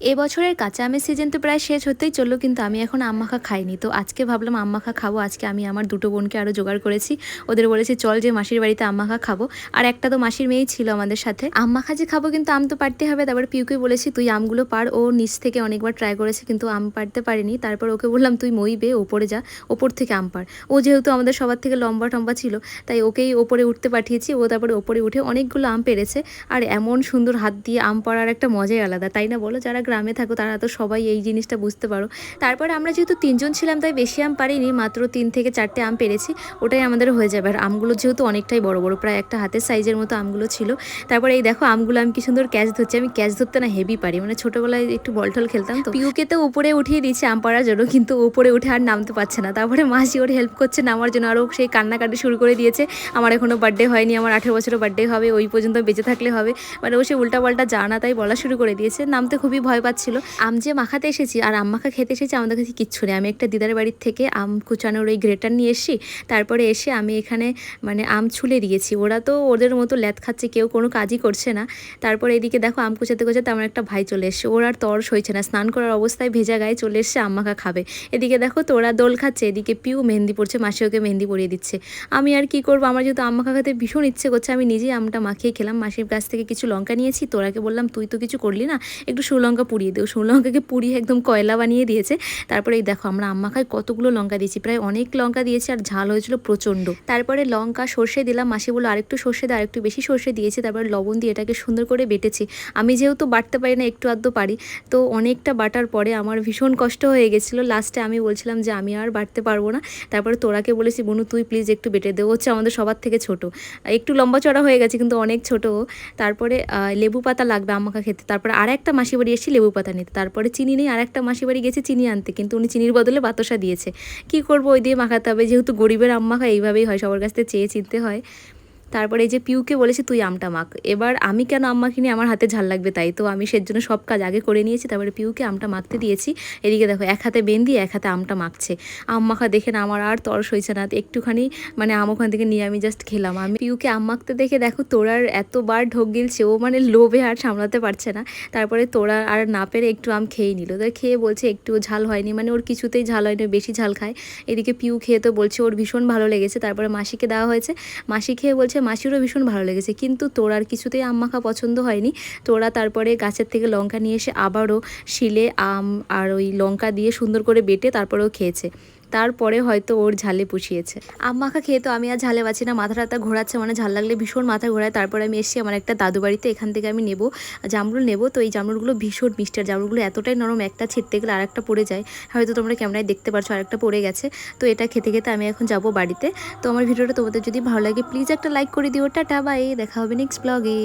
এবছরের কাঁচা আমের সিজন তো প্রায় শেষ হতেই চলল, কিন্তু আমি এখন মাখা খাইনি। তো আজকে ভাবলাম মাখা খাব, আজকে আমি আমার দুটো বোনকে আরও জোগাড় করেছি। ওদের বলেছি, চল যে মাসির বাড়িতে মাখা খাব। আর একটা তো মাসির মেয়েই ছিল আমাদের সাথে। মাখা যে খাব কিন্তু আম তো পারতে হবে, তারপর পিউকে বলেছি, তুই আমগুলো পার। ও নিচ থেকে অনেকবার ট্রাই করেছে, কিন্তু আম পারতে পারিনি। তারপর ওকে বললাম, তুই মই বে ওপরে যা, ওপর থেকে আম পার। ও যেহেতু আমাদের সবার থেকে লম্বা টম্বা ছিল, তাই ওকেই ওপরে উঠতে পাঠিয়েছি। ও তারপরে ওপরে উঠে অনেকগুলো আম পেরেছে। আর এমন সুন্দর হাত দিয়ে আম পাড়ার একটা মজাই আলাদা, তাই না বলো? যারা গ্রামে থাকো, তারা তো সবাই এই জিনিসটা বুঝতে পারো। তারপর আমরা যেহেতু তিনজন ছিলাম, তাই বেশি আম পারিনি, মাত্র তিন থেকে চারটে আম পেরেছি, ওটাই আমাদের হয়ে যাবে। আর আমগুলো যেহেতু অনেকটাই বড় বড়, প্রায় একটা হাতের সাইজের মতো আমগুলো ছিল। তারপরে এই দেখো, আমগুলো আমি কি সুন্দর ক্যাচ ধরছি, আমি ক্যাচ ধরতে না হেভি পারি মানে ছোটোবেলায় একটু বল টল খেলতাম তো। পিউকে তো উপরে উঠিয়ে দিয়েছে আম পাড়ার জন্য, কিন্তু উপরে উঠে আর নামতে পারছে না। তারপরে মাসি ওর হেল্প করছে নামার জন্য, আরও সেই কান্নাকাটি শুরু করে দিয়েছে। আমার এখনও বার্থডে হয়নি, আমার আঠেরো বছরের বার্থডে হবে, ওই পর্যন্ত বেঁচে থাকলে হবে। মানে ও সে উল্টা পাল্টা জানা তাই বলা শুরু করে দিয়েছে, নামতে খুবই ভয় পাচ্ছিল। আম যে মাখাতে এসেছি আর আম মাখা খেতে এসেছি, আমাদের কাছে কিচ্ছু নেই। আমি একটা দিদার বাড়ির থেকে আম কুচানোর ওই গ্রেটার নিয়ে এসেছি। তারপরে এসে আমি এখানে মানে আম ছুলে দিয়েছি। ওরা তো ওদের মতো ল্যাদ খাচ্ছে, কেউ কোনো কাজই করছে না। তারপরে এদিকে দেখো আম কুচাতে কুচাতে আমার একটা ভাই চলে এসছে। ওর আর তর সইছে না। স্নান করার অবস্থায় ভেজা গায়ে চলে এসছে, আম মাখা খাবে। এদিকে দেখো তোরা দোল খাচ্ছে, এদিকে পিউ মেহেন্দি পড়ছে মাসি ওকে মেহেন্দি পরিয়ে দিচ্ছে। আমি আর কি করব? আমার যেহেতু আম মাখা খেতে ভীষণ ইচ্ছে করছে, আমি নিজেই আমটা মাখিয়ে খেলাম। মাসির কাছ থেকে কিছু লঙ্কা নিয়েছি। তোরাকে বললাম, তুই তো কিছু করলি না। একটু সুলঙ্কা পুড়িয়ে দেও। সুলঙ্কাকে পুড়িয়ে একদম কয়লা বানিয়ে দিয়েছে। তারপরে এই দেখো আমরা আম মাখায় কতগুলো লঙ্কা দিয়েছি, প্রায় অনেক লঙ্কা দিয়েছি আর ঝাল হয়েছিল প্রচণ্ড। তারপরে লঙ্কা, সর্ষে দিলাম, মাসি বলল আরেকটু সর্ষে দিয়ে আরেকটু বেশি সর্ষে দিয়েছি, তারপরে লবণ দিয়ে এটাকে সুন্দর করে বেটেছি। আমি যেহেতু বাটতে পারি না, একটু আধটু পারি, তো অনেকটা বাটার পরে আমার ভীষণ কষ্ট হয়ে গেছিল। লাস্টে আমি বলছিলাম যে আমি আর বাটতে পারব না। তারপরে তোরাকে বলেছি, বনু, তুই প্লিজ একটু বেটে দে। ও হচ্ছে আমাদের সবার থেকে ছোট। একটু লম্বা চড়া হয়ে গেছে, কিন্তু অনেক ছোট তারপরে লেবু পাতা লাগবে আমাকে খেতে। তারপরে আর একটা মাসি বাড়ি এসেছি লেবু পাতা নিতে। তারপরে চিনি নেই আর একটা মাসি বাড়ি গেছে চিনি আনতে, কিন্তু উনি চিনির বদলে বাতাসা দিয়েছে। কি করব ওই দিয়ে মাখাতে হবে? যেহেতু গরিবের আম্মা মাখা এইভাবেই হয়, সবার কাছ থেকে চেয়ে চিনতে হয়। তারপরে এই যে পিউকে বলেছি, তুই আমটা মাখ। এবার আমি কেন আম মাখিনি? আমার হাতে ঝাল লাগবে তাই। তো আমি সেজন্য সব কাজ আগে করে নিয়েছি, তারপরে পিউকে আমটা মাখতে দিয়েছি। এদিকে দেখো, এক হাতে বেন্দি, এক হাতে আমটা মাখছে। আম মাখা দেখে না আমার আর তরস হয়েছে না। একটুখানি মানে আম ওখান থেকে নিয়ে আমি জাস্ট খেলাম। আমি পিউকে আম মাখতে দেখে দেখো তোরার এতবার ঢোক গিলছে, ও মানে লোভে আর সামলাতে পারছে না। তারপরে তোরা আর না পেরে একটু আম খেয়ে নিল। তো খেয়ে বলছে একটু ঝাল হয়নি মানে ওর কিছুতেই ঝাল হয়নি বেশি ঝাল খায়। এদিকে পিউ খেয়ে তো বলছে, ওর ভীষণ ভালো লেগেছে। তারপরে মাসিকে দেওয়া হয়েছে। মাসি খেয়ে বলছে মাসিরও ভীষণ ভালো লেগেছে। কিন্তু তোরার কিছুতেই আম মাখা পছন্দ হয়নি। তোরা তারপরে গাছের থেকে লঙ্কা নিয়ে এসে আবারও শিলে আম আর ওই লঙ্কা দিয়ে সুন্দর করে বেটে তারপরেও খেয়েছে। তারপরে হয়তো ওর ঝালে পুষিয়েছে। আম মাখা খেয়ে তো আমি আর ঝালে বাঁচি না, মাথা টাথা ঘোরাচ্ছে মানে ঝাল লাগলে ভীষণ মাথা ঘোরায়। তারপরে আমি এসেছি আমার একটা দাদু বাড়িতে, এখান থেকে আমি নেব, জামরুল নেব। তো এই জামরুলগুলো ভীষণ মিষ্টার আর জামরুলগুলো এতটাই নরম, একটা ছিটতে গেলে আরেকটা পড়ে যায়। হয়তো তোমরা ক্যামেরায় দেখতে পারছ, আরেকটা পড়ে গেছে। তো এটা খেতে খেতে আমি এখন যাব বাড়িতে। তো আমার ভিডিওটা তোমাদের যদি ভালো লাগে, প্লিজ একটা লাইক করে দিও। টাটা, বাই, দেখা হবে নেক্সট ব্লগে